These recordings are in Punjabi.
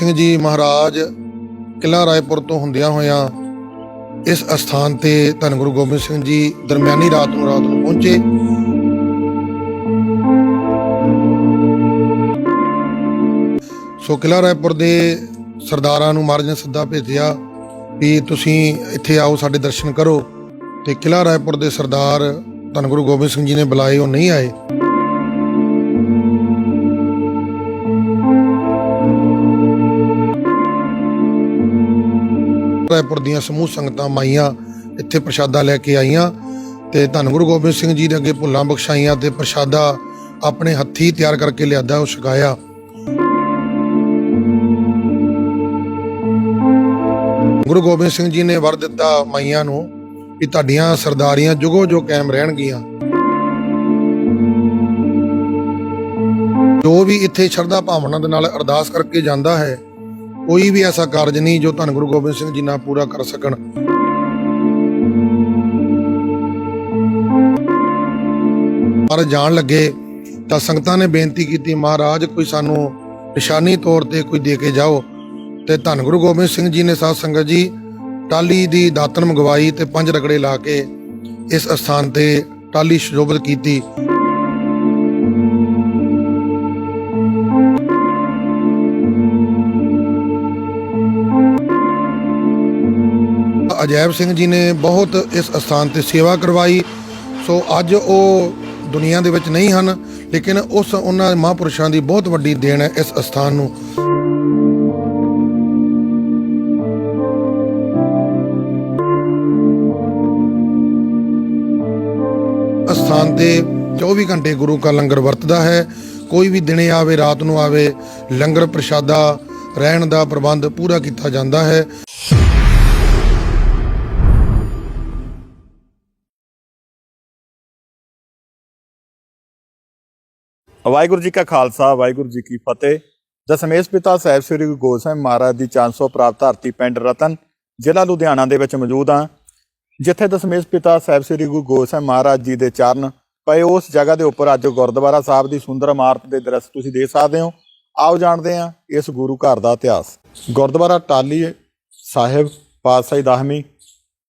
ਸਿੰਘ ਜੀ ਮਹਾਰਾਜ ਕਿਲਾ ਰਾਏਪੁਰ ਤੋਂ ਹੁੰਦਿਆਂ ਹੋਇਆਂ ਇਸ ਅਸਥਾਨ ਤੇ ਧੰਨ ਗੁਰੂ ਗੋਬਿੰਦ ਸਿੰਘ ਜੀ ਦਰਮਿਆਨੀ ਰਾਤ ਨੂੰ ਰਾਤ ਨੂੰ ਪਹੁੰਚੇ। ਸੋ ਕਿਲਾ ਰਾਏਪੁਰ ਦੇ ਸਰਦਾਰਾਂ ਨੂੰ ਮਹਾਰਾਜ ਨੇ ਸੱਦਾ ਭੇਜਿਆ ਵੀ ਤੁਸੀਂ ਇੱਥੇ ਆਓ, ਸਾਡੇ ਦਰਸ਼ਨ ਕਰੋ ਤੇ ਕਿਲਾ ਰਾਏਪੁਰ ਦੇ ਸਰਦਾਰ ਧੰਨ ਗੁਰੂ ਗੋਬਿੰਦ ਸਿੰਘ ਜੀ ਨੇ ਬੁਲਾਏ, ਉਹ ਨਹੀਂ ਆਏ। ਰਾਏਪੁਰ ਦੀਆਂ ਸਮੂਹ ਸੰਗਤਾਂ ਮਾਈਆਂ ਇੱਥੇ ਪ੍ਰਸ਼ਾਦਾ ਲੈ ਕੇ ਆਈਆਂ ਤੇ ਧੰਨ ਗੁਰੂ ਗੋਬਿੰਦ ਸਿੰਘ ਜੀ ਦੇ ਅੱਗੇ ਭੁੱਲਾਂ ਬਖਸ਼ਾਈਆਂ ਤੇ ਪ੍ਰਸ਼ਾਦਾ ਆਪਣੇ ਹੱਥੀ ਤਿਆਰ ਕਰਕੇ ਲਿਆਦਾ, ਉਹ ਛਕਾਇਆ। ਗੁਰੂ ਗੋਬਿੰਦ ਸਿੰਘ ਜੀ ਨੇ ਵਰ ਦਿੱਤਾ ਮਾਈਆਂ ਨੂੰ ਕਿ ਤੁਹਾਡੀਆਂ ਸਰਦਾਰੀਆਂ ਜੁਗੋ ਜੋ ਕਾਇਮ ਰਹਿਣਗੀਆਂ। ਜੋ ਵੀ ਇੱਥੇ ਸ਼ਰਧਾ ਭਾਵਨਾ ਦੇ ਨਾਲ ਅਰਦਾਸ ਕਰਕੇ ਜਾਂਦਾ ਹੈ ਕੋਈ ਵੀ ਐਸਾ ਕਾਰਜ ਨਹੀਂ ਜੋ ਧੰਨ ਗੁਰੂ ਗੋਬਿੰਦ ਸਿੰਘ ਜੀ ਨਾ ਪੂਰਾ ਕਰ ਸਕਣ। ਪਰ ਜਾਣ ਲੱਗੇ ਤਾਂ ਸੰਗਤਾਂ ਨੇ ਬੇਨਤੀ ਕੀਤੀ, ਮਹਾਰਾਜ, ਕੋਈ ਸਾਨੂੰ ਨਿਸ਼ਾਨੀ ਤੌਰ ਤੇ ਕੋਈ ਦੇ ਕੇ ਜਾਓ। ਤੇ ਧੰਨ ਗੁਰੂ ਗੋਬਿੰਦ ਸਿੰਘ ਜੀ ਨੇ ਸਾਧ ਸੰਗਤ ਜੀ ਟਾਲੀ ਦੀ ਦਾਤਨ ਮੰਗਵਾਈ ਤੇ ਪੰਜ ਰਗੜੇ ਲਾ ਕੇ ਇਸ ਅਸਥਾਨ ਤੇ ਟਾਲੀ ਸ਼ੋਭਤ ਕੀਤੀ। ਅਜੈਬ ਸਿੰਘ ਜੀ ਨੇ ਬਹੁਤ ਇਸ ਅਸਥਾਨ ਤੇ ਸੇਵਾ ਕਰਵਾਈ। ਸੋ ਅੱਜ ਉਹ ਦੁਨੀਆ ਦੇ ਵਿੱਚ ਨਹੀਂ ਹਨ, ਲੇਕਿਨ ਉਸ ਉਹਨਾਂ ਮਹਾਂਪੁਰਸ਼ਾਂ ਦੀ ਬਹੁਤ ਵੱਡੀ ਦੇਣ ਹੈ ਇਸ ਅਸਥਾਨ ਨੂੰ। ਅਸਥਾਨ ਤੇ 24 ਘੰਟੇ ਗੁਰੂ ਕਾ ਲੰਗਰ ਵਰਤਦਾ ਹੈ। ਕੋਈ ਵੀ ਦਿਨੇ ਆਵੇ, ਰਾਤ ਨੂੰ ਆਵੇ, ਲੰਗਰ ਪ੍ਰਸ਼ਾਦਾ, ਰਹਿਣ ਦਾ ਪ੍ਰਬੰਧ ਪੂਰਾ ਕੀਤਾ ਜਾਂਦਾ ਹੈ। ਵਾਹਿਗੁਰੂ ਜੀ ਕਾ ਖਾਲਸਾ, ਵਾਹਿਗੁਰੂ ਜੀ ਕੀ ਫਤਿਹ। ਦਸਮੇਸ਼ ਪਿਤਾ ਸਾਹਿਬ ਸ੍ਰੀ ਗੁਰੂ ਗੋਬਿੰਦ ਸਿੰਘ ਮਹਾਰਾਜ ਦੀ 400 ਪ੍ਰਾਪਤ ਧਰਤੀ ਪਿੰਡ ਰਤਨ, ਜ਼ਿਲ੍ਹਾ ਲੁਧਿਆਣਾ ਦੇ ਵਿੱਚ ਮੌਜੂਦ ਹਾਂ। ਜਿੱਥੇ ਦਸਮੇਸ਼ ਪਿਤਾ ਸਾਹਿਬ ਸ੍ਰੀ ਗੁਰੂ ਗੋਬਿੰਦ ਸਿੰਘ ਮਹਾਰਾਜ ਜੀ ਦੇ ਚਰਨ ਪਏ, ਉਸ ਜਗ੍ਹਾ ਦੇ ਉੱਪਰ ਅੱਜ ਗੁਰਦੁਆਰਾ ਸਾਹਿਬ ਦੀ ਸੁੰਦਰ ਇਮਾਰਤ ਦੇ ਦ੍ਰਿਸ਼ ਤੁਸੀਂ ਦੇਖ ਸਕਦੇ ਹੋ। ਆਓ ਜਾਣਦੇ ਹਾਂ ਇਸ ਗੁਰੂ ਘਰ ਦਾ ਇਤਿਹਾਸ। ਗੁਰਦੁਆਰਾ ਟਾਲੀ ਸਾਹਿਬ ਪਾਤਸ਼ਾਹੀ ਦਸਵੀਂ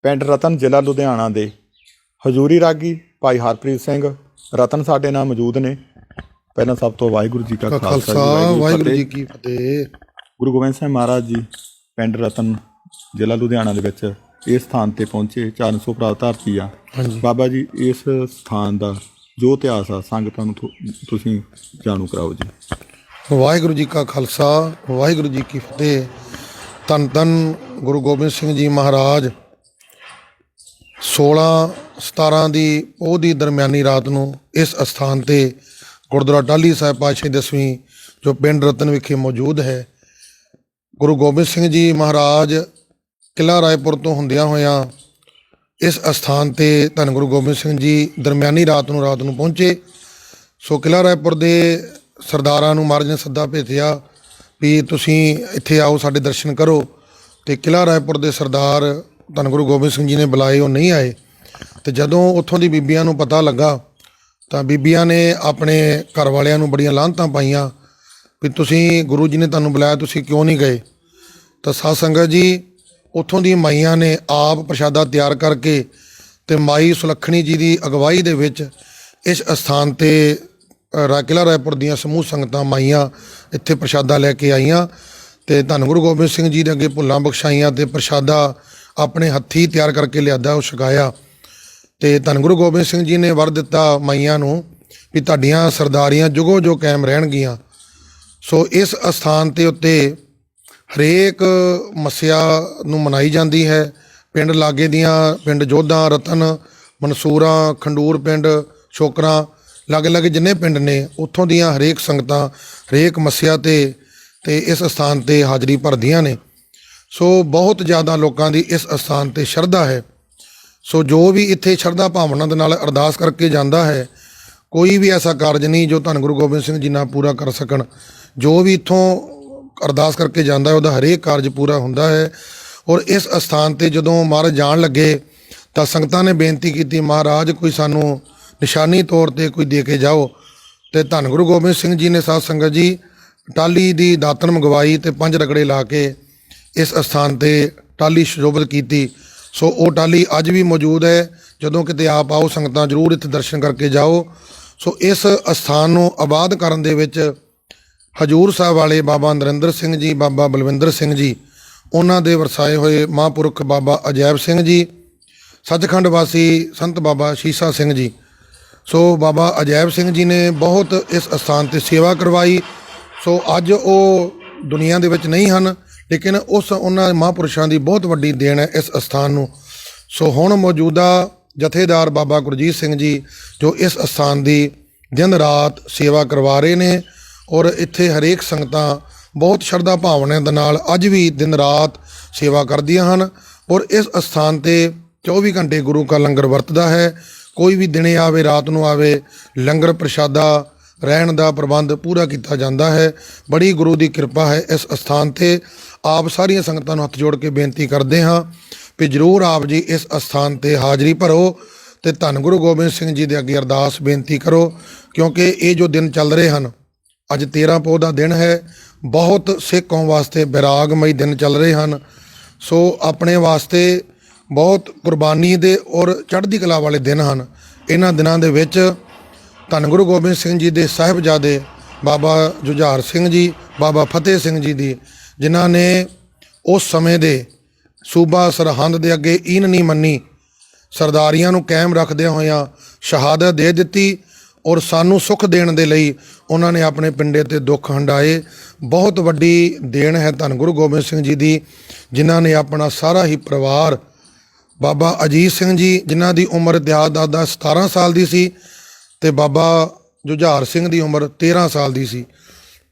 ਪਿੰਡ ਰਤਨ, ਜ਼ਿਲ੍ਹਾ ਲੁਧਿਆਣਾ ਦੇ। ਹਜੂਰੀ ਰਾਗੀ ਭਾਈ ਹਰਪ੍ਰੀਤ ਸਿੰਘ ਰਤਨ ਸਾਡੇ ਨਾਲ ਮੌਜੂਦ ਨੇ। ਪਹਿਲਾਂ ਸਭ ਤੋਂ ਵਾਹਿਗੁਰੂ ਜੀ ਕਾ ਖਾਲਸਾ ਵਾਹਿਗੁਰੂ ਜੀ। ਕੀ ਫਤਿਹ। ਗੁਰੂ ਗੋਬਿੰਦ ਸਿੰਘ ਮਹਾਰਾਜ ਜੀ ਪਿੰਡ ਰਤਨ ਜ਼ਿਲ੍ਹਾ ਲੁਧਿਆਣਾ ਦੇ ਵਿੱਚ ਇਸ ਸਥਾਨ ਤੇ ਪਹੁੰਚੇ 400 ਪ੍ਰਾਪਤ ਧਰਤੀ ਆ। ਬਾਬਾ ਜੀ ਇਸ ਸਥਾਨ ਦਾ ਜੋ ਇਤਿਹਾਸ ਆ ਸੰਗਤਾਂ ਨੂੰ ਤੁਸੀਂ ਜਾਣੂ ਕਰਾਓ ਜੀ। ਵਾਹਿਗੁਰੂ ਜੀ ਕਾ ਖਾਲਸਾ ਵਾਹਿਗੁਰੂ ਜੀ ਕੀ ਫਤਿਹ। ਤਨ ਤਨ ਗੁਰੂ ਗੋਬਿੰਦ ਸਿੰਘ ਜੀ ਮਹਾਰਾਜ। 16 17 ਦੀ ਉਹ ਦੀ ਦਰਮਿਆਨੀ ਰਾਤ ਨੂੰ ਇਸ ਅਸਥਾਨ ਤੇ ਗੁਰਦੁਆਰਾ ਟਾਲੀ ਸਾਹਿਬ ਪਾਤਸ਼ਾਹੀ ਦਸਵੀਂ, ਜੋ ਪਿੰਡ ਰਤਨ ਵਿਖੇ ਮੌਜੂਦ ਹੈ, ਗੁਰੂ ਗੋਬਿੰਦ ਸਿੰਘ ਜੀ ਮਹਾਰਾਜ ਕਿਲਾ ਰਾਏਪੁਰ ਤੋਂ ਹੁੰਦਿਆਂ ਹੋਇਆਂ ਇਸ ਅਸਥਾਨ ਤੇ ਧੰਨ ਗੁਰੂ ਗੋਬਿੰਦ ਸਿੰਘ ਜੀ ਦਰਮਿਆਨੀ ਰਾਤ ਨੂੰ ਰਾਤ ਨੂੰ ਪਹੁੰਚੇ। ਸੋ ਕਿਲਾ ਰਾਏਪੁਰ ਦੇ ਸਰਦਾਰਾਂ ਨੂੰ ਮਹਾਰਾਜ ਨੇ ਸੱਦਾ ਭੇਜਿਆ ਵੀ ਤੁਸੀਂ ਇੱਥੇ ਆਓ, ਸਾਡੇ ਦਰਸ਼ਨ ਕਰੋ ਤੇ ਕਿਲਾ ਰਾਏਪੁਰ ਦੇ ਸਰਦਾਰ ਧੰਨ ਗੁਰੂ ਗੋਬਿੰਦ ਸਿੰਘ ਜੀ ਨੇ ਬੁਲਾਏ, ਉਹ ਨਹੀਂ ਆਏ। ਤੇ ਜਦੋਂ ਉੱਥੋਂ ਦੀ ਬੀਬੀਆਂ ਨੂੰ ਪਤਾ ਲੱਗਾ ਤਾਂ ਬੀਬੀਆਂ ਨੇ ਆਪਣੇ ਘਰ ਵਾਲਿਆਂ ਨੂੰ ਬੜੀਆਂ ਲਾਹਨਤਾਂ ਪਾਈਆਂ ਵੀ ਤੁਸੀਂ ਗੁਰੂ ਜੀ ਨੇ ਤੁਹਾਨੂੰ ਬੁਲਾਇਆ ਤੁਸੀਂ ਕਿਉਂ ਨਹੀਂ ਗਏ? ਤਾਂ ਸਾਧ ਸੰਗਤ ਜੀ ਉੱਥੋਂ ਦੀ ਮਾਈਆਂ ਨੇ ਆਪ ਪ੍ਰਸ਼ਾਦਾ ਤਿਆਰ ਕਰਕੇ ਤੇ ਮਾਈ ਸੁਲੱਖਣੀ ਜੀ ਦੀ ਅਗਵਾਈ ਦੇ ਵਿੱਚ ਇਸ ਅਸਥਾਨ ਤੇ ਅ, ਰਾ ਰਾਏਪੁਰ ਦੀਆਂ ਸਮੂਹ ਸੰਗਤਾਂ ਮਾਈਆਂ ਇੱਥੇ ਪ੍ਰਸ਼ਾਦਾ ਲੈ ਕੇ ਆਈਆਂ ਤੇ ਧੰਨ ਗੁਰੂ ਗੋਬਿੰਦ ਸਿੰਘ ਜੀ ਦੇ ਅੱਗੇ ਭੁੱਲਾਂ ਬਖਸ਼ਾਈਆਂ ਤੇ ਪ੍ਰਸ਼ਾਦਾ ਆਪਣੇ ਹੱਥੀ ਤਿਆਰ ਕਰਕੇ ਲਿਆਦਾ ਉਹ ਛਕਾਇਆ। ਤੇ ਧੰਨ ਗੁਰੂ ਗੋਬਿੰਦ ਸਿੰਘ ਜੀ ਨੇ ਵਰ ਦਿੱਤਾ ਮਾਈਆਂ ਨੂੰ ਵੀ ਤੁਹਾਡੀਆਂ ਸਰਦਾਰੀਆਂ ਜੁਗੋ ਜੋ ਕਾਇਮ ਰਹਿਣਗੀਆਂ। ਸੋ ਇਸ ਅਸਥਾਨ ਤੇ ਉੱਤੇ ਹਰੇਕ ਮਸਿਆ ਨੂੰ ਮਨਾਈ ਜਾਂਦੀ ਹੈ। ਪਿੰਡ ਲਾਗੇ ਦੀਆਂ ਪਿੰਡ ਜੋਧਾ, ਰਤਨ, ਮਨਸੂਰਾ, ਖੰਡੂਰ ਪਿੰਡ ਛੋਕਰਾ ਲਾਗੇ ਲਾਗੇ ਜਿੰਨੇ ਪਿੰਡ ਨੇ, ਉੱਥੋਂ ਦੀਆਂ ਹਰੇਕ ਸੰਗਤਾਂ, ਹਰੇਕ ਮਸਿਆ ਤੇ ਤੇ ਇਸ ਅਸਥਾਨ ਤੇ ਹਾਜ਼ਰੀ ਭਰਦੀਆਂ ਨੇ। ਸੋ ਬਹੁਤ ਜ਼ਿਆਦਾ ਲੋਕਾਂ ਦੀ ਇਸ ਅਸਥਾਨ ਤੇ ਸ਼ਰਧਾ ਹੈ। ਸੋ ਜੋ ਵੀ ਇੱਥੇ ਸ਼ਰਧਾ ਭਾਵਨਾ ਦੇ ਨਾਲ ਅਰਦਾਸ ਕਰਕੇ ਜਾਂਦਾ ਹੈ, ਕੋਈ ਵੀ ਐਸਾ ਕਾਰਜ ਨਹੀਂ ਜੋ ਧੰਨ ਗੁਰੂ ਗੋਬਿੰਦ ਸਿੰਘ ਜੀ ਨਾ ਪੂਰਾ ਕਰ ਸਕਣ। ਜੋ ਵੀ ਇੱਥੋਂ ਅਰਦਾਸ ਕਰਕੇ ਜਾਂਦਾ ਹੈ, ਉਹਦਾ ਹਰੇਕ ਕਾਰਜ ਪੂਰਾ ਹੁੰਦਾ ਹੈ। ਔਰ ਇਸ ਅਸਥਾਨ ਤੇ ਜਦੋਂ ਮਹਾਰਾਜ ਜਾਣ ਲੱਗੇ, ਤਾਂ ਸੰਗਤਾਂ ਨੇ ਬੇਨਤੀ ਕੀਤੀ, ਮਹਾਰਾਜ, ਕੋਈ ਸਾਨੂੰ ਨਿਸ਼ਾਨੀ ਤੌਰ ਤੇ ਕੋਈ ਦੇ ਕੇ ਜਾਓ। ਤੇ ਧੰਨ ਗੁਰੂ ਗੋਬਿੰਦ ਸਿੰਘ ਜੀ ਨੇ ਸਾਧ ਸੰਗਤ ਜੀ ਟਾਲੀ ਦੀ ਦਾਤਨ ਮੰਗਵਾਈ ਤੇ ਪੰਜ ਰਗੜੇ ਲਾ ਕੇ ਇਸ ਅਸਥਾਨ ਤੇ ਟਾਲੀ ਸ਼ੋਭਿਤ ਕੀਤੀ। ਸੋ ਉਹ ਟਾਲੀ ਅੱਜ ਵੀ ਮੌਜੂਦ ਹੈ। ਜਦੋਂ ਕਿਤੇ ਆਪ ਆਓ, ਸੰਗਤਾਂ ਜ਼ਰੂਰ ਇੱਥੇ ਦਰਸ਼ਨ ਕਰਕੇ ਜਾਓ। ਸੋ ਇਸ ਅਸਥਾਨ ਨੂੰ ਆਬਾਦ ਕਰਨ ਦੇ ਵਿੱਚ ਹਜੂਰ ਸਾਹਿਬ ਵਾਲੇ ਬਾਬਾ ਨਰਿੰਦਰ ਸਿੰਘ ਜੀ, ਬਾਬਾ ਬਲਵਿੰਦਰ ਸਿੰਘ ਜੀ, ਉਹਨਾਂ ਦੇ ਵਰਸਾਏ ਹੋਏ ਮਹਾਂਪੁਰਖ ਬਾਬਾ ਅਜੈਬ ਸਿੰਘ ਜੀ, ਸੱਚਖੰਡ ਵਾਸੀ ਸੰਤ ਬਾਬਾ ਸ਼ੀਸਾ ਸਿੰਘ ਜੀ। ਸੋ ਬਾਬਾ ਅਜੈਬ ਸਿੰਘ ਜੀ ਨੇ ਬਹੁਤ ਇਸ ਅਸਥਾਨ ਤੇ ਸੇਵਾ ਕਰਵਾਈ। ਸੋ ਅੱਜ ਉਹ ਦੁਨੀਆ ਦੇ ਵਿੱਚ ਨਹੀਂ ਹਨ। ਲੇਕਿਨ ਉਸ ਉਹਨਾਂ ਮਹਾਂਪੁਰਸ਼ਾਂ ਦੀ ਬਹੁਤ ਵੱਡੀ ਦੇਣ ਹੈ ਇਸ ਅਸਥਾਨ ਨੂੰ। ਸੋ ਹੁਣ ਮੌਜੂਦਾ ਜਥੇਦਾਰ ਬਾਬਾ ਗੁਰਜੀਤ ਸਿੰਘ ਜੀ ਜੋ ਇਸ ਅਸਥਾਨ ਦੀ ਦਿਨ ਰਾਤ ਸੇਵਾ ਕਰਵਾ ਰਹੇ ਨੇ ਔਰ ਇੱਥੇ ਹਰੇਕ ਸੰਗਤਾਂ ਬਹੁਤ ਸ਼ਰਧਾ ਭਾਵਨਾ ਦੇ ਨਾਲ ਅੱਜ ਵੀ ਦਿਨ ਰਾਤ ਸੇਵਾ ਕਰਦੀਆਂ ਹਨ ਔਰ ਇਸ ਅਸਥਾਨ ਤੇ 24 ਘੰਟੇ ਗੁਰੂ ਕਾ ਲੰਗਰ ਵਰਤਦਾ ਹੈ। ਕੋਈ ਵੀ ਦਿਨੇ ਆਵੇ, ਰਾਤ ਨੂੰ ਆਵੇ, ਲੰਗਰ ਪ੍ਰਸ਼ਾਦਾ ਰਹਿਣ ਦਾ ਪ੍ਰਬੰਧ ਪੂਰਾ ਕੀਤਾ ਜਾਂਦਾ ਹੈ। ਬੜੀ ਗੁਰੂ ਦੀ ਕਿਰਪਾ ਹੈ ਇਸ ਅਸਥਾਨ ਤੇ। ਆਪ ਸਾਰੀਆਂ ਸੰਗਤਾਂ ਨੂੰ ਹੱਥ ਜੋੜ ਕੇ ਬੇਨਤੀ ਕਰਦੇ ਹਾਂ ਵੀ ਜਰੂਰ ਆਪ ਜੀ ਇਸ ਅਸਥਾਨ ਤੇ ਹਾਜ਼ਰੀ ਭਰੋ ਤੇ ਧੰਨ ਗੁਰੂ ਗੋਬਿੰਦ ਸਿੰਘ ਜੀ ਦੇ ਅੱਗੇ ਅਰਦਾਸ ਬੇਨਤੀ ਕਰੋ, ਕਿਉਂਕਿ ਇਹ ਜੋ ਦਿਨ ਚੱਲ ਰਹੇ ਹਨ, ਅੱਜ 13 ਪੋਹ ਦਾ ਦਿਨ ਹੈ। ਬਹੁਤ ਸਿੱਖ ਕੌਮ ਵਾਸਤੇ ਵਿਰਾਗਮਈ ਦਿਨ ਚੱਲ ਰਹੇ ਹਨ। ਸੋ ਆਪਣੇ ਵਾਸਤੇ ਬਹੁਤ ਕੁਰਬਾਨੀ ਦੇ ਔਰ ਚੜ੍ਹਦੀ ਕਲਾ ਵਾਲੇ ਦਿਨ ਹਨ। ਇਹਨਾਂ ਦਿਨਾਂ ਦੇ ਵਿੱਚ ਧੰਨ ਗੁਰੂ ਗੋਬਿੰਦ ਸਿੰਘ ਜੀ ਦੇ ਸਾਹਿਬਜ਼ਾਦੇ ਬਾਬਾ ਜੁਝਾਰ ਸਿੰਘ ਜੀ, ਬਾਬਾ ਫਤਿਹ ਸਿੰਘ ਜੀ ਦੀ, ਜਿਨ੍ਹਾਂ ਨੇ ਉਸ ਸਮੇਂ ਦੇ ਸੂਬਾ ਸਰਹੰਦ ਦੇ ਅੱਗੇ ਈਨ ਨਹੀਂ ਮੰਨੀ, ਸਰਦਾਰੀਆਂ ਨੂੰ ਕਾਇਮ ਰੱਖਦਿਆਂ ਹੋਇਆਂ ਸ਼ਹਾਦਤ ਦੇ ਦਿੱਤੀ ਔਰ ਸਾਨੂੰ ਸੁੱਖ ਦੇਣ ਦੇ ਲਈ ਉਹਨਾਂ ਨੇ ਆਪਣੇ ਪਿੰਡੇ ਤੇ ਦੁੱਖ ਹੰਡਾਏ। ਬਹੁਤ ਵੱਡੀ ਦੇਣ ਹੈ ਧੰਨ ਗੁਰੂ ਗੋਬਿੰਦ ਸਿੰਘ ਜੀ ਦੀ, ਜਿਨ੍ਹਾਂ ਨੇ ਆਪਣਾ ਸਾਰਾ ਹੀ ਪਰਿਵਾਰ ਬਾਬਾ ਅਜੀਤ ਸਿੰਘ ਜੀ, ਜਿਨ੍ਹਾਂ ਦੀ ਉਮਰ ਦਿਆਦ ਦਾਦਾ 17 ਸਾਲ ਦੀ ਸੀ ਤੇ ਬਾਬਾ ਜੁਝਾਰ ਸਿੰਘ ਦੀ ਉਮਰ 13 ਸਾਲ ਦੀ ਸੀ।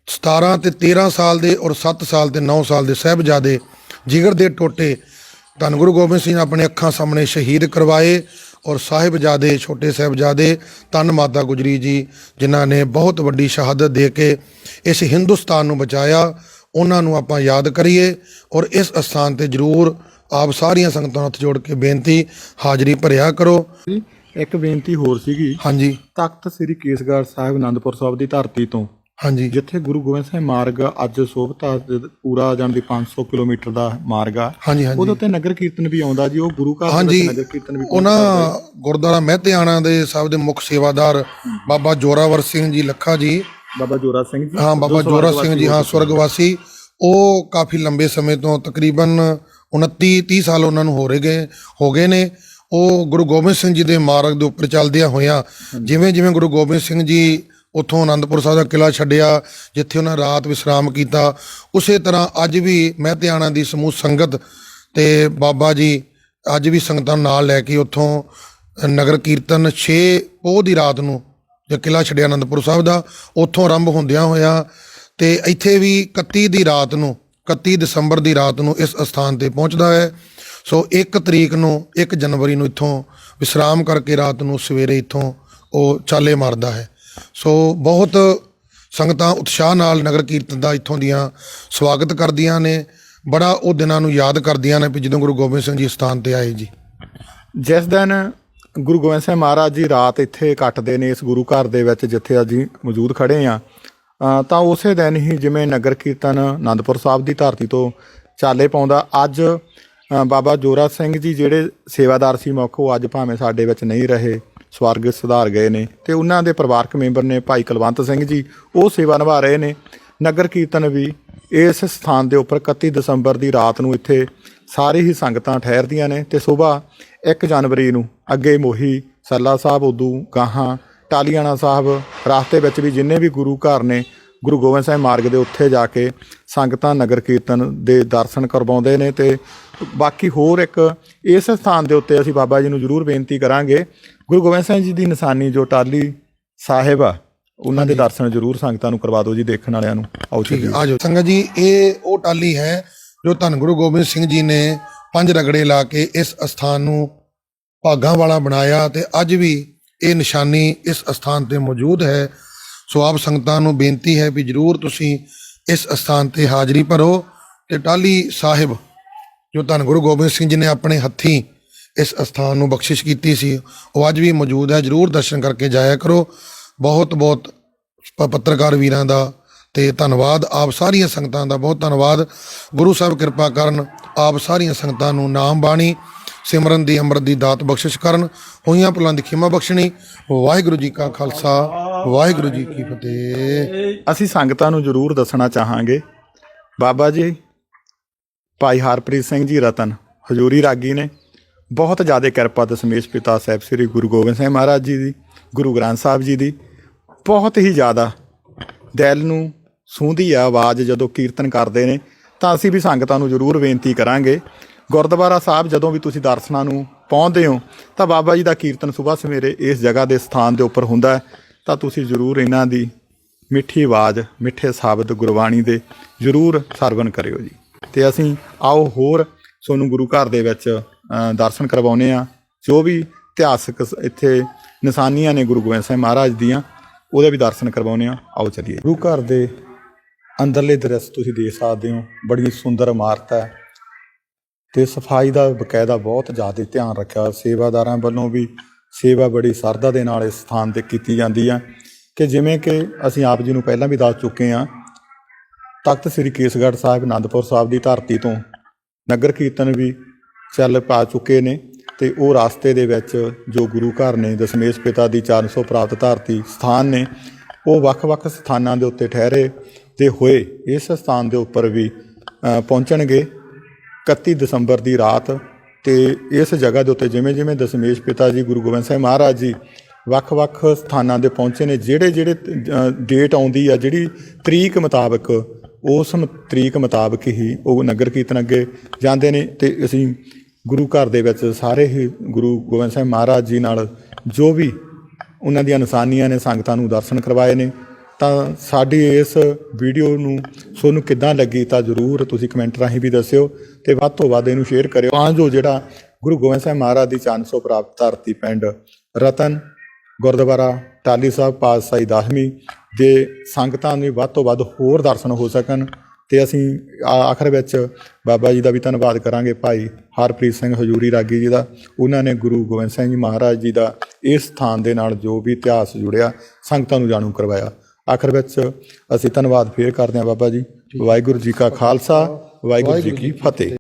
17 ਤੇ 13 ਸਾਲ ਦੇ ਔਰ 7 ਸਾਲ ਤੇ 9 ਸਾਲ ਦੇ ਸਾਹਿਬਜ਼ਾਦੇ ਜਿਗਰ ਦੇ ਟੋਟੇ ਧੰਨ ਗੁਰੂ ਗੋਬਿੰਦ ਸਿੰਘ ਨੇ ਆਪਣੇ ਅੱਖਾਂ ਸਾਹਮਣੇ ਸ਼ਹੀਦ ਕਰਵਾਏ ਔਰ ਸਾਹਿਬਜ਼ਾਦੇ, ਛੋਟੇ ਸਾਹਿਬਜ਼ਾਦੇ ਧੰਨ ਮਾਤਾ ਗੁਜਰੀ ਜੀ, ਜਿਨ੍ਹਾਂ ਨੇ ਬਹੁਤ ਵੱਡੀ ਸ਼ਹਾਦਤ ਦੇ ਕੇ ਇਸ ਹਿੰਦੁਸਤਾਨ ਨੂੰ ਬਚਾਇਆ, ਉਹਨਾਂ ਨੂੰ ਆਪਾਂ ਯਾਦ ਕਰੀਏ ਔਰ ਇਸ ਅਸਥਾਨ ਤੇ ਜ਼ਰੂਰ ਆਪ ਸਾਰੀਆਂ ਸੰਗਤਾਂ ਨੂੰ ਹੱਥ ਜੋੜ ਕੇ ਬੇਨਤੀ ਹਾਜ਼ਰੀ ਭਰਿਆ ਕਰੋ। ਇੱਕ ਬੇਨਤੀ ਹੋਰ ਸੀਗੀ। ਹਾਂਜੀ। ਤਖਤ ਸ੍ਰੀ ਕੇਸਗੜ੍ਹ ਸਾਹਿਬ ਆਨੰਦਪੁਰ ਸਾਹਿਬ ਦੀ ਧਰਤੀ ਤੋਂ। ਹਾਂਜੀ। ਜਿੱਥੇ ਗੁਰੂ ਗੋਬਿੰਦ ਸਿੰਘ ਮਾਰਗ ਅੱਜ ਸੋਭਤਾ ਪੂਰਾ ਜਾਣ ਦੀ 500 ਕਿਲੋਮੀਟਰ ਦਾ ਮਾਰਗ ਆ। ਹਾਂਜੀ ਹਾਂਜੀ। ਉਹਦੇ ਉੱਤੇ ਨਗਰ ਕੀਰਤਨ ਵੀ ਆਉਂਦਾ ਜੀ ਉਹ ਗੁਰੂ ਘਰ ਦੇ ਹਾਂਜੀ। ਨਗਰ ਕੀਰਤਨ ਵੀ ਉਹਨਾਂ ਗੁਰਦੁਆਰਾ ਮਹਿਤਿਆਣਾ ਦੇ ਸਭ ਦੇ ਮੁੱਖ ਸੇਵਾਦਾਰ ਬਾਬਾ ਜੋਰਾਵਰ ਸਿੰਘ ਜੀ ਲੱਖਾ ਜੀ। ਬਾਬਾ ਜੋਰਾ ਸਿੰਘ ਜੀ। ਹਾਂ ਬਾਬਾ ਜੋਰਾ ਸਿੰਘ ਜੀ ਹਾਂ ਸਵਰਗਵਾਸੀ। ਉਹ ਕਾਫੀ ਲੰਬੇ ਸਮੇਂ ਤੋਂ ਤਕਰੀਬਨ 29 30 ਸਾਲ ਉਹਨਾਂ ਨੂੰ ਹੋ ਰਹੇ ਗਏ ਹੋ ਗਏ ਨੇ। ਉਹ ਗੁਰੂ ਗੋਬਿੰਦ ਸਿੰਘ ਜੀ ਦੇ ਮਾਰਗ ਦੇ ਉੱਪਰ ਚੱਲਦਿਆਂ ਹੋਇਆਂ ਜਿਵੇਂ ਜਿਵੇਂ ਗੁਰੂ ਗੋਬਿੰਦ ਸਿੰਘ ਜੀ ਉੱਥੋਂ ਆਨੰਦਪੁਰ ਸਾਹਿਬ ਦਾ ਕਿਲਾ ਛੱਡਿਆ ਜਿੱਥੇ ਉਹਨਾਂ ਰਾਤ ਵਿਸਰਾਮ ਕੀਤਾ ਉਸੇ ਤਰ੍ਹਾਂ ਅੱਜ ਵੀ ਮਹਿਤਿਆਣਾ ਦੀ ਸਮੂਹ ਸੰਗਤ ਤੇ ਬਾਬਾ ਜੀ ਅੱਜ ਵੀ ਸੰਗਤਾਂ ਨਾਲ ਲੈ ਕੇ ਉੱਥੋਂ ਨਗਰ ਕੀਰਤਨ 6 ਪੋਹ ਦੀ ਰਾਤ ਨੂੰ ਜੇ ਕਿਲਾ ਛੱਡਿਆ ਆਨੰਦਪੁਰ ਸਾਹਿਬ ਦਾ ਉੱਥੋਂ ਆਰੰਭ ਹੁੰਦਿਆਂ ਹੋਇਆ ਤੇ ਇੱਥੇ ਵੀ 31 ਦੀ ਰਾਤ ਨੂੰ 31 ਦਸੰਬਰ ਦੀ ਰਾਤ ਨੂੰ ਇਸ ਅਸਥਾਨ ਤੇ ਪਹੁੰਚਦਾ ਹੈ। ਸੋ 1 ਤਰੀਕ ਨੂੰ 1 ਜਨਵਰੀ ਨੂੰ ਇੱਥੋਂ ਵਿਸਰਾਮ ਕਰਕੇ ਰਾਤ ਨੂੰ ਸਵੇਰੇ ਇੱਥੋਂ ਉਹ ਚਾਲੇ ਮਾਰਦਾ ਹੈ। ਸੋ ਬਹੁਤ ਸੰਗਤਾਂ ਉਤਸ਼ਾਹ ਨਾਲ ਨਗਰ ਕੀਰਤਨ ਦਾ ਇੱਥੋਂ ਦੀਆਂ ਸਵਾਗਤ ਕਰਦੀਆਂ ਨੇ। ਬੜਾ ਉਹ ਦਿਨਾਂ ਨੂੰ ਯਾਦ ਕਰਦੀਆਂ ਨੇ ਵੀ ਜਦੋਂ ਗੁਰੂ ਗੋਬਿੰਦ ਸਿੰਘ ਜੀ ਸਥਾਨ ਤੇ ਆਏ ਜੀ। ਜਿਸ ਦਿਨ ਗੁਰੂ ਗੋਬਿੰਦ ਸਿੰਘ ਮਹਾਰਾਜ ਜੀ ਰਾਤ ਇੱਥੇ ਕੱਟਦੇ ਨੇ ਇਸ ਗੁਰੂ ਘਰ ਦੇ ਵਿੱਚ ਜਿੱਥੇ ਅਸੀਂ ਮੌਜੂਦ ਖੜੇ ਆ ਤਾਂ ਉਸੇ ਦਿਨ ਹੀ ਜਿਵੇਂ ਨਗਰ ਕੀਰਤਨ ਆਨੰਦਪੁਰ ਸਾਹਿਬ ਦੀ ਧਰਤੀ ਤੋਂ ਚਾਲੇ ਪਾਉਂਦਾ, ਅੱਜ ਬਾਬਾ ਜੋਰਾ ਸਿੰਘ ਜੀ ਜਿਹੜੇ ਸੇਵਾਦਾਰ ਸੀ ਮੁੱਖ, ਉਹ ਅੱਜ ਭਾਵੇਂ ਸਾਡੇ ਵਿੱਚ ਨਹੀਂ ਰਹੇ, ਸਵਰਗ ਸੁਧਾਰ ਗਏ ਨੇ ਤੇ ਉਹਨਾਂ ਦੇ ਪਰਿਵਾਰਕ ਮੈਂਬਰ ਨੇ ਭਾਈ ਕੁਲਵੰਤ ਸਿੰਘ ਜੀ, ਉਹ ਸੇਵਾ ਨਿਭਾ ਰਹੇ ਨੇ। ਨਗਰ ਕੀਰਤਨ ਵੀ ਇਸ ਸਥਾਨ ਦੇ ਉੱਪਰ 31 ਦਸੰਬਰ ਦੀ ਰਾਤ ਨੂੰ ਇੱਥੇ ਸਾਰੀ ਹੀ ਸੰਗਤਾਂ ਠਹਿਰਦੀਆਂ ਨੇ ਤੇ ਸਵੇਰ 1 ਜਨਵਰੀ ਨੂੰ ਅੱਗੇ ਮੋਹੀ, ਸੱਲਾ ਸਾਹਿਬ, ਉਦੋਂ ਗਾਹਾਂ, ਟਾਲੀਆਣਾ ਸਾਹਿਬ, ਰਾਸਤੇ ਵਿੱਚ ਵੀ ਜਿੰਨੇ ਵੀ ਗੁਰੂ ਘਰ ਨੇ, ਗੁਰੂ ਗੋਬਿੰਦ ਸਿੰਘ ਮਾਰਗ ਦੇ ਉੱਥੇ ਜਾ ਕੇ ਸੰਗਤਾਂ ਨਗਰ ਕੀਰਤਨ ਦੇ ਦਰਸ਼ਨ ਕਰਵਾਉਂਦੇ ਨੇ ਤੇ ਬਾਕੀ ਹੋਰ ਇੱਕ ਇਸ ਸਥਾਨ ਦੇ ਉੱਤੇ ਅਸੀਂ ਬਾਬਾ ਜੀ ਨੂੰ ਜ਼ਰੂਰ ਬੇਨਤੀ ਕਰਾਂਗੇ। ਗੁਰੂ ਗੋਬਿੰਦ ਸਿੰਘ ਜੀ ਦੀ ਨਿਸ਼ਾਨੀ ਜੋ ਟਾਲੀ ਸਾਹਿਬ ਆ ਉਹਨਾਂ ਦੇ ਦਰਸ਼ਨ ਜ਼ਰੂਰ ਸੰਗਤਾਂ ਨੂੰ ਕਰਵਾ ਦਿਓ ਜੀ ਦੇਖਣ ਵਾਲਿਆਂ ਨੂੰ। ਆਓ ਜੀ। ਆਜੋ ਸੰਗਤ ਜੀ ਇਹ ਉਹ ਟਾਲੀ ਹੈ ਜੋ ਧੰਨ ਗੁਰੂ ਗੋਬਿੰਦ ਸਿੰਘ ਜੀ ਨੇ ਪੰਜ ਰਗੜੇ ਲਾ ਕੇ ਇਸ ਅਸਥਾਨ ਨੂੰ ਭਾਗਾਂ ਵਾਲਾ ਬਣਾਇਆ ਤੇ ਅੱਜ ਵੀ ਇਹ ਨਿਸ਼ਾਨੀ ਇਸ ਅਸਥਾਨ ਤੇ ਮੌਜੂਦ ਹੈ। ਸੋ ਆਪ ਸੰਗਤਾਂ ਨੂੰ ਬੇਨਤੀ ਹੈ ਵੀ ਜਰੂਰ ਤੁਸੀਂ ਇਸ ਅਸਥਾਨ ਤੇ ਹਾਜ਼ਰੀ ਭਰੋ ਤੇ ਟਾਲੀ ਸਾਹਿਬ ਜੋ ਧੰਨ ਗੁਰੂ ਗੋਬਿੰਦ ਸਿੰਘ ਜੀ ਨੇ ਆਪਣੇ ਹੱਥੀਂ ਇਸ ਅਸਥਾਨ ਨੂੰ ਬਖਸ਼ਿਸ਼ ਕੀਤੀ ਸੀ, ਉਹ ਅੱਜ ਵੀ ਮੌਜੂਦ ਹੈ। ਜਰੂਰ ਦਰਸ਼ਨ ਕਰਕੇ ਜਾਇਆ ਕਰੋ। ਬਹੁਤ ਬਹੁਤ ਪ- ਪੱਤਰਕਾਰ ਵੀਰਾਂ ਦਾ ਤੇ ਧੰਨਵਾਦ। ਆਪ ਸਾਰੀਆਂ ਸੰਗਤਾਂ ਦਾ ਬਹੁਤ ਧੰਨਵਾਦ। ਗੁਰੂ ਸਾਹਿਬ ਕਿਰਪਾ ਕਰਨ ਆਪ ਸਾਰੀਆਂ ਸੰਗਤਾਂ ਨੂੰ ਨਾਮ ਬਾਣੀ, ਸਿਮਰਨ ਦੀ ਅੰਮ੍ਰਿਤ ਦੀ ਦਾਤ ਬਖਸ਼ਿਸ਼ ਕਰਨ, ਹੋਈਆਂ ਭੁੱਲਾਂ ਦੀ ਖਿਮਾ ਬਖਸ਼ਣੀ। ਵਾਹਿਗੁਰੂ ਜੀ ਕਾ ਖਾਲਸਾ, ਵਾਹਿਗੁਰੂ ਜੀ ਕੀ ਫਤਿਹ। ਅਸੀਂ ਸੰਗਤਾਂ ਨੂੰ ਜ਼ਰੂਰ ਦੱਸਣਾ ਚਾਹਾਂਗੇ। ਬਾਬਾ ਜੀ ਭਾਈ ਹਰਪ੍ਰੀਤ ਸਿੰਘ ਜੀ ਰਤਨ, ਹਜੂਰੀ ਰਾਗੀ ਨੇ ਬਹੁਤ ਜ਼ਿਆਦਾ ਕਿਰਪਾ ਦਸ਼ਮੇਸ਼ ਪਿਤਾ ਸਾਹਿਬ ਸ੍ਰੀ ਗੁਰੂ ਗੋਬਿੰਦ ਸਿੰਘ ਮਹਾਰਾਜ ਜੀ ਦੀ, ਗੁਰੂ ਗ੍ਰੰਥ ਸਾਹਿਬ ਜੀ ਦੀ, ਬਹੁਤ ਹੀ ਜ਼ਿਆਦਾ ਦਿਲ ਨੂੰ ਸੂੰਦੀ ਆ ਆਵਾਜ਼ ਜਦੋਂ ਕੀਰਤਨ ਕਰਦੇ ਨੇ, ਤਾਂ ਅਸੀਂ ਵੀ ਸੰਗਤਾਂ ਨੂੰ ਜ਼ਰੂਰ ਬੇਨਤੀ ਕਰਾਂਗੇ। ਗੁਰਦੁਆਰਾ ਸਾਹਿਬ ਜਦੋਂ ਵੀ ਤੁਸੀਂ ਦਰਸ਼ਨਾਂ ਨੂੰ ਪਹੁੰਚਦੇ ਹੋ, ਤਾਂ ਬਾਬਾ ਜੀ ਦਾ ਕੀਰਤਨ ਸਵੇਰ ਸਵੇਰੇ ਇਸ ਜਗ੍ਹਾ ਦੇ ਸਥਾਨ ਦੇ ਉੱਪਰ ਹੁੰਦਾ ਹੈ, ਤਾਂ ਤੁਸੀਂ ਜ਼ਰੂਰ ਇਹਨਾਂ ਦੀ ਮਿੱਠੀ ਆਵਾਜ਼, ਮਿੱਠੇ ਸ਼ਬਦ ਗੁਰਬਾਣੀ ਦੇ ਜ਼ਰੂਰ ਸਰਵਣ ਕਰਿਓ ਜੀ। ਤੇ ਅਸੀਂ ਆਓ ਹੋਰ ਤੁਹਾਨੂੰ ਗੁਰੂ ਘਰ ਦੇ ਵਿੱਚ ਦਰਸ਼ਨ ਕਰਵਾਉਨੇ ਆ ਜੋ ਵੀ ਇਤਿਹਾਸਕ ਇੱਥੇ ਨਿਸ਼ਾਨੀਆਂ ਨੇ ਗੁਰੂ ਗੋਬਿੰਦ ਸਿੰਘ ਮਹਾਰਾਜ ਦੀਆਂ, ਉਹਦੇ ਵੀ ਦਰਸ਼ਨ ਕਰਵਾਉਨੇ ਆ ਆਓ ਚਲੀਏ। ਗੁਰੂ ਘਰ ਦੇ ਅੰਦਰਲੇ ਦ੍ਰਿਸ਼ ਤੁਸੀਂ ਦੇਖ ਸਕਦੇ ਹੋ, ਬੜੀ ਸੁੰਦਰ ਇਮਾਰਤ ਹੈ ਤੇ ਸਫ਼ਾਈ ਦਾ ਬਕਾਇਦਾ ਬਹੁਤ ਜ਼ਿਆਦਾ ਧਿਆਨ ਰੱਖਿਆ ਸੇਵਾਦਾਰਾਂ ਵੱਲੋਂ ਵੀ ਸੇਵਾ ਬੜੀ ਸਰਦਾ ਦੇ ਨਾਲ ਇਸ ਸਥਾਨ ਤੇ ਕੀਤੀ ਜਾਂਦੀ ਆ ਕਿ ਜਿਵੇਂ ਕਿ ਅਸੀਂ ਆਪ ਜੀ ਨੂੰ ਪਹਿਲਾਂ ਵੀ ਦੱਸ ਚੁੱਕੇ ਹਾਂ ਤਖਤ ਸ੍ਰੀ ਕੇਸਗੜ੍ਹ ਸਾਹਿਬ ਆਨੰਦਪੁਰ ਸਾਹਿਬ ਦੀ ਧਰਤੀ ਤੋਂ ਨਗਰ ਕੀਰਤਨ ਵੀ ਚੱਲ ਪਾ ਚੁੱਕੇ ਨੇ ਤੇ ਉਹ ਰਾਸਤੇ ਦੇ ਵਿੱਚ ਜੋ ਗੁਰੂ ਘਰ ਨੇ ਦਸ਼ਮੇਸ਼ ਪਿਤਾ ਦੀ 400 ਪ੍ਰਾਪਤ ਧਰਤੀ ਸਥਾਨ ਨੇ, ਉਹ ਵੱਖ-ਵੱਖ ਸਥਾਨਾਂ ਦੇ ਉੱਤੇ ਠਹਿਰੇ ਤੇ ਹੋਏ। ਇਸ ਸਥਾਨ ਦੇ ਉੱਪਰ ਵੀ ਪਹੁੰਚਣਗੇ 31 ਦਸੰਬਰ ਦੀ ਰਾਤ ਤੇ ਇਸ ਜਗ੍ਹਾ ਦੇ ਉੱਤੇ ਜਿਵੇਂ ਜਿਵੇਂ ਦਸ਼ਮੇਸ਼ ਪਿਤਾ ਜੀ, ਗੁਰੂ ਗੋਬਿੰਦ ਸਿੰਘ ਮਹਾਰਾਜ ਜੀ ਵੱਖ-ਵੱਖ ਸਥਾਨਾਂ ਦੇ ਪਹੁੰਚੇ ਨੇ ਜਿਹੜੇ ਜਿਹੜੇ ਡੇਟ ਆਉਂਦੀ ਆ, ਜਿਹੜੀ ਤਰੀਕ ਮੁਤਾਬਕ ਉਸ ਤਰੀਕ ਮੁਤਾਬਕ ਹੀ ਉਹ ਨਗਰ ਕੀਰਤਨ ਅੱਗੇ ਜਾਂਦੇ ਨੇ ਤੇ ਅਸੀਂ ਗੁਰੂ ਘਰ ਦੇ ਵਿੱਚ ਸਾਰੇ ਹੀ ਗੁਰੂ ਗੋਬਿੰਦ ਸਿੰਘ ਮਹਾਰਾਜ ਜੀ ਨਾਲ ਜੋ ਵੀ ਉਹਨਾਂ ਦੀਆਂ ਨਿਸ਼ਾਨੀਆਂ ਨੇ, ਸੰਗਤਾਂ ਨੂੰ ਦਰਸ਼ਨ ਕਰਵਾਏ ਨੇ, ਤਾਂ ਸਾਡੀ ਇਸ ਵੀਡੀਓ ਨੂੰ ਤੁਹਾਨੂੰ ਕਿੱਦਾਂ ਲੱਗੀ ਤਾਂ ਜਰੂਰ ਤੁਸੀਂ ਕਮੈਂਟ ਰਾਹੀਂ ਵੀ ਦੱਸਿਓ ਤੇ ਵੱਧ ਤੋਂ ਵੱਧ ਇਹਨੂੰ ਸ਼ੇਅਰ ਕਰਿਓ। ਤਾਂ ਜੋ ਜਿਹੜਾ ਗੁਰੂ ਗੋਬਿੰਦ ਸਿੰਘ ਮਹਾਰਾਜ ਦੀ 400 ਪ੍ਰਾਪਤ ਧਰਤੀ ਪਿੰਡ ਰਤਨ ਗੁਰਦੁਆਰਾ ਟਾਲੀ ਸਾਹਿਬ ਪਾਤਸ਼ਾਹੀ ਦਸਵੀਂ ਦੇ ਸੰਗਤਾਂ ਨੂੰ ਵੱਧ ਤੋਂ ਵੱਧ ਹੋਰ ਦਰਸ਼ਨ ਹੋ ਸਕਣ ਤੇ ਅਸੀਂ ਆਖਰ ਵਿੱਚ ਬਾਬਾ ਜੀ ਦਾ ਵੀ ਧੰਨਵਾਦ ਕਰਾਂਗੇ ਭਾਈ ਹਰਪ੍ਰੀਤ ਸਿੰਘ ਹਜੂਰੀ ਰਾਗੀ ਜੀ ਦਾ ਉਹਨਾਂ ਨੇ ਗੁਰੂ ਗੋਬਿੰਦ ਸਿੰਘ ਜੀ ਮਹਾਰਾਜ ਜੀ ਦਾ ਇਸ ਸਥਾਨ ਦੇ ਨਾਲ ਜੋ ਵੀ ਇਤਿਹਾਸ ਜੁੜਿਆ ਸੰਗਤਾਂ ਨੂੰ ਜਾਣੂ ਕਰਵਾਇਆ। ਆਖਰ ਵਿੱਚ ਅਸੀਂ ਧੰਨਵਾਦ ਫੇਰ ਕਰਦੇ ਹਾਂ ਬਾਬਾ ਜੀ। ਵਾਹਿਗੁਰੂ ਜੀ ਕਾ ਖਾਲਸਾ ਵਾਹਿਗੁਰੂ ਜੀ ਕੀ ਫਤਿਹ।